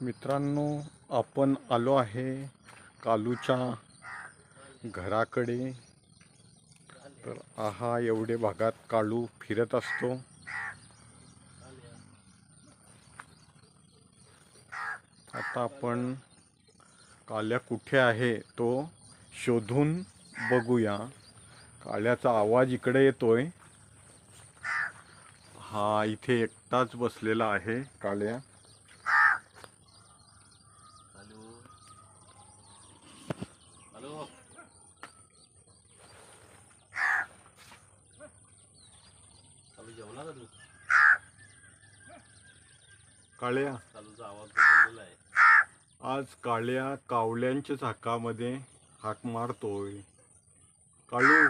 मित्रांनो आपण आलो आहे कालूच्या घराकडे. तर आहा एवढे भागात कालू फिरत असतो. आता आपण काल्या कुठे आहे तो शोधून बघूया. काल्याचा आवाज इकडे येतोय. हा इथे एकटाच बसलेला आहे काल्या हॅलो हॅलो चालू जेवला का तू काळ्या. चालूचा आवाज बदललेला आहे. आज काळ्या कावल्यांच्या चाकामध्ये हाक मारतोय. काळू.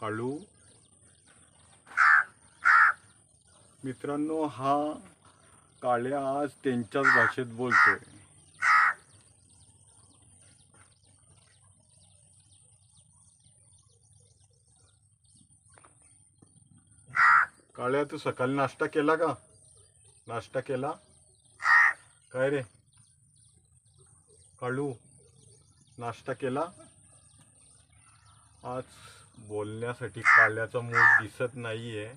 काळू. मित्रांनो हा काळ्या आज त्यांच्याच भाषेत बोलतोय. काळ्या तू सकाळी नाश्ता केला का? नाश्ता केला? काय रे? काळू नाश्ता केला? आज बोलण्यासाठी काल्याचा मूड दिसत नाहीये.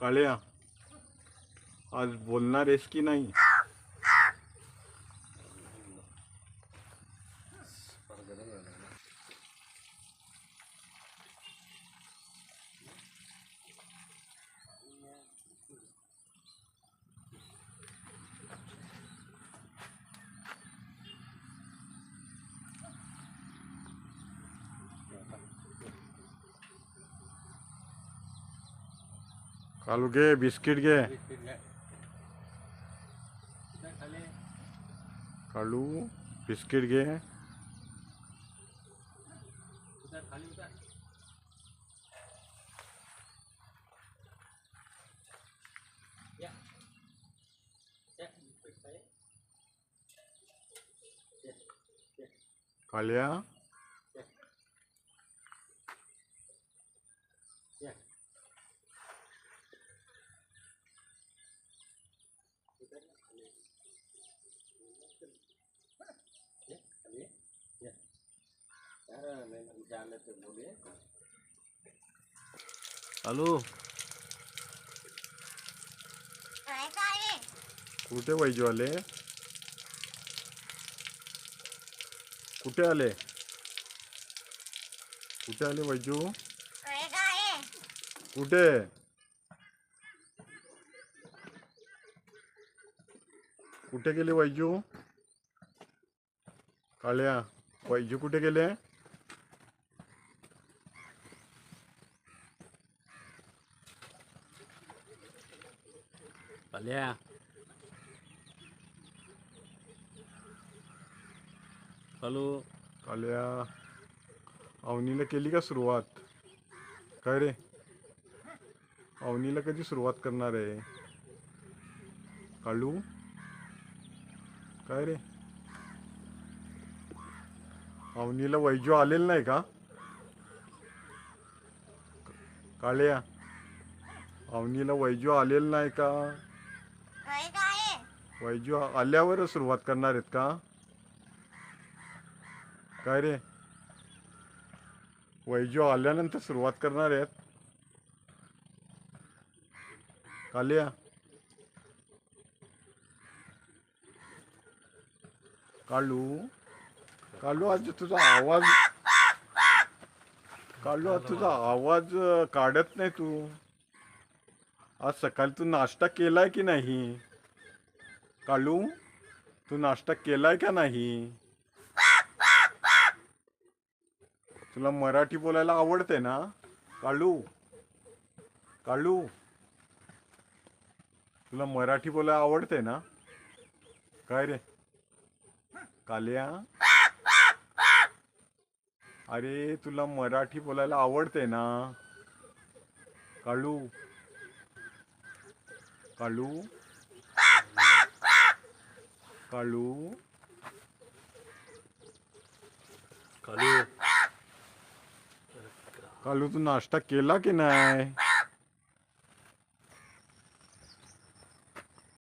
काळ्या आज बोलणार आहेस की नाही? कालू घे बिस्किट घे खाली हॅलो. कुठे पाहिजे आले कुठे आले? कुठे आले वैजू? कुठे? कुठे गेले वैजू? काळ्या वैजू कुठे गेले? आल्या हॅलो काळ्या अवनीला केली का सुरुवात? काय रे? अवनीला कधी सुरुवात करणार आहे? काळू काय रे? अवनीला वैजू आलेलं नाही का? काळ्या अवनीला वैजू आलेलं नाही का? वैजू आल्यावर सुरुवात करणार आहेत का? काय रे? वैजू आल्यानंतर सुरुवात करणार आहेत? कालिया कालू कालू आज तुझा आवाज कालू आज तुझा आवाज काढत नाही तू. आज सकाळी तू नाश्ता केलाय की नाही? कालू तू नाश्ता केलाय का नाही? तुला मराठी बोलायला आवडते ना? कालू कालू तुला मराठी बोलायला आवडते ना? काय रे? कालिया. अरे तुला मराठी बोलायला आवडते ना? कालू. कालू. कालू. कालू. कालू तू नाश्ता केला की नाही?